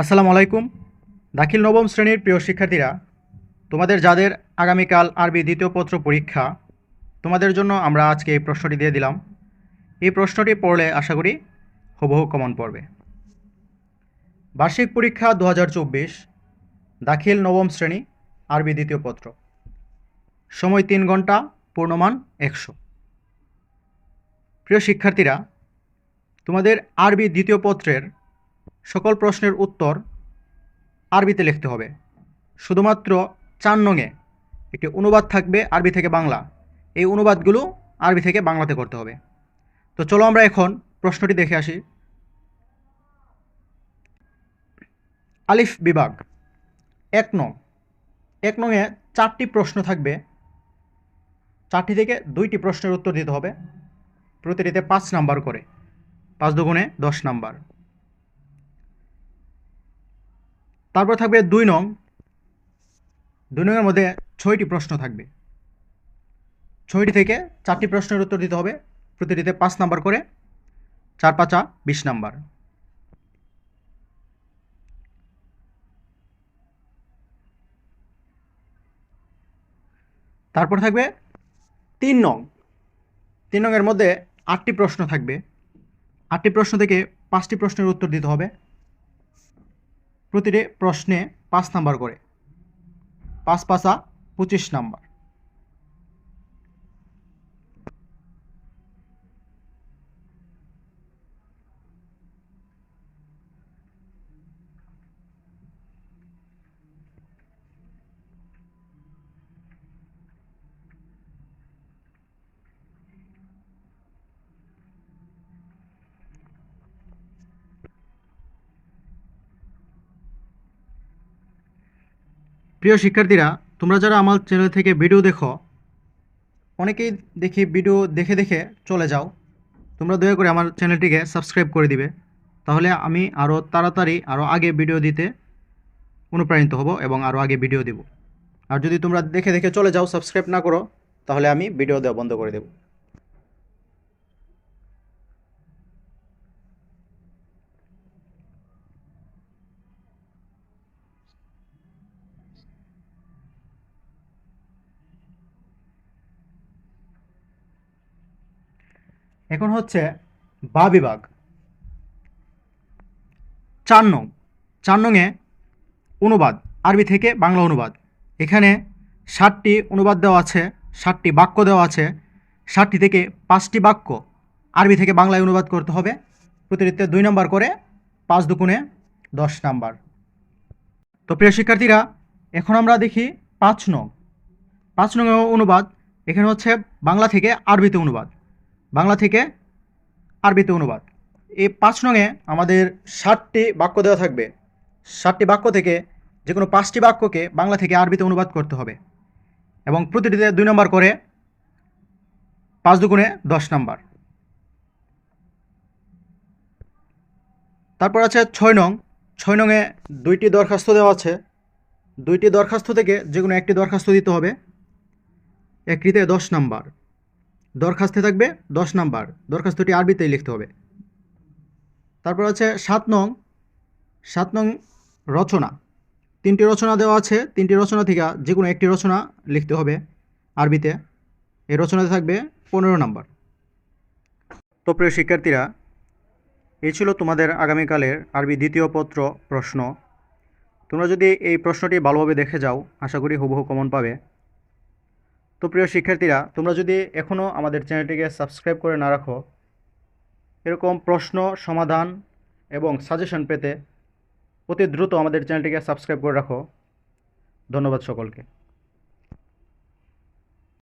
আসসালামু আলাইকুম। দাখিল নবম শ্রেণির প্রিয় শিক্ষার্থীরা, তোমাদের যাদের আগামীকাল আরবি দ্বিতীয় পত্র পরীক্ষা, তোমাদের জন্য আমরা আজকে এই প্রশ্নটি দিয়ে দিলাম। এই প্রশ্নটি পড়লে আশা করি হুবহু কমন পড়বে। বার্ষিক পরীক্ষা দু হাজার চব্বিশ, দাখিল নবম শ্রেণি, আরবি দ্বিতীয় পত্র। সময় তিন ঘণ্টা, পূর্ণমান একশো। প্রিয় শিক্ষার্থীরা, তোমাদের আরবি দ্বিতীয় পত্রের সকল প্রশ্নের উত্তর আরবিতে লিখতে হবে। শুধুমাত্র চার নঙে একটি অনুবাদ থাকবে আরবি থেকে বাংলা। এই অনুবাদগুলো আরবি থেকে বাংলাতে করতে হবে। তো চলো আমরা এখন প্রশ্নটি দেখে আসি। আলিফ বিভাগ, এক নং। এক নংয়ে চারটি প্রশ্ন থাকবে। চারটি থেকে দুইটি প্রশ্নের উত্তর দিতে হবে। প্রতিটিতে পাঁচ নাম্বার করে। পাঁচ দুগুণে দশ নাম্বার। তারপর থাকবে দুই নং। দুই নংয়ের মধ্যে ছয়টি প্রশ্ন থাকবে। ছয়টি থেকে চারটি প্রশ্নের উত্তর দিতে হবে। প্রতিটিতে পাঁচ নাম্বার করে। চার পাঁচা বিশ নাম্বার। তারপর থাকবে তিন নং। তিন নংয়ের মধ্যে আটটি প্রশ্ন থাকবে। আটটি প্রশ্ন থেকে পাঁচটি প্রশ্নের উত্তর দিতে হবে। প্রতিটি প্রশ্নে পাঁচ নাম্বার করে। পাঁচ পাঁচা পঁচিশ নাম্বার। প্রিয় শিক্ষার্থীরা, তোমরা যারা আমার চ্যানেল থেকে ভিডিও দেখো, অনেকেই দেখি ভিডিও দেখে দেখে চলে যাও। তোমরা দয়া করে আমার চ্যানেলটিকে সাবস্ক্রাইব করে দিবে। তাহলে আমি আরও তাড়াতাড়ি আরও আগে ভিডিও দিতে অনুপ্রাণিত হব এবং আরও আগে ভিডিও দেব। আর যদি তোমরা দেখে দেখে চলে যাও সাবস্ক্রাইব না করো, তাহলে আমি ভিডিও দেওয়া বন্ধ করে দেব। এখন হচ্ছে বা বিভাগ। চার নং, চার নংয়ে অনুবাদ, আরবি থেকে বাংলা অনুবাদ। এখানে ষাটটি অনুবাদ দেওয়া আছে ষাটটি বাক্য দেওয়া আছে ষাটটি থেকে পাঁচটি বাক্য আরবি থেকে বাংলায় অনুবাদ করতে হবে। প্রতিনিধিত্বে দুই নম্বর করে পাঁচ দুগুণে দশ নাম্বার। তো প্রিয় শিক্ষার্থীরা, এখন আমরা দেখি পাঁচ নং। পাঁচ নং অনুবাদ, এখানে হচ্ছে বাংলা থেকে আরবিতে অনুবাদ। বাংলা থেকে আরবিতে অনুবাদ। এই পাঁচ নংয়ে আমাদের ষাটটি বাক্য দেওয়া থাকবে। ষাটটি বাক্য থেকে যে কোনো পাঁচটি বাক্যকে বাংলা থেকে আরবিতে অনুবাদ করতে হবে। এবং প্রতিটিতে দুই নম্বর করে পাঁচ দুগুণে দশ নম্বর। তারপর আছে ছয় নং। ছয় নংয়ে দুইটি দরখাস্ত দেওয়া আছে। দুইটি দরখাস্ত থেকে যে কোনো একটি দরখাস্ত দিতে হবে। একটিতে দশ নাম্বার। দরখাস্তে থাকবে দশ নাম্বার। দরখাস্তটি আরবিতেই লিখতে হবে। তারপর আছে সাত নং সাত নং রচনা। তিনটি রচনা দেওয়া আছে। তিনটি রচনা থেকে যে কোনো একটি রচনা লিখতে হবে আরবিতে। এই রচনাতে থাকবে পনেরো নাম্বার। তো প্রিয় শিক্ষার্থীরা, এই ছিল তোমাদের আগামীকালের আরবি দ্বিতীয় পত্র প্রশ্ন। তোমরা যদি এই প্রশ্নটি ভালোভাবে দেখে যাও, আশা করি হুবহু কমন পাবে। তো প্রিয় শিক্ষার্থীরা, তোমরা যদি এখনও আমাদের চ্যানেলটিকে সাবস্ক্রাইব করে না রাখো, এরকম প্রশ্ন, সমাধান এবং সাজেশন পেতে অতি দ্রুত আমাদের চ্যানেলটিকে সাবস্ক্রাইব করে রাখো। ধন্যবাদ সকলকে।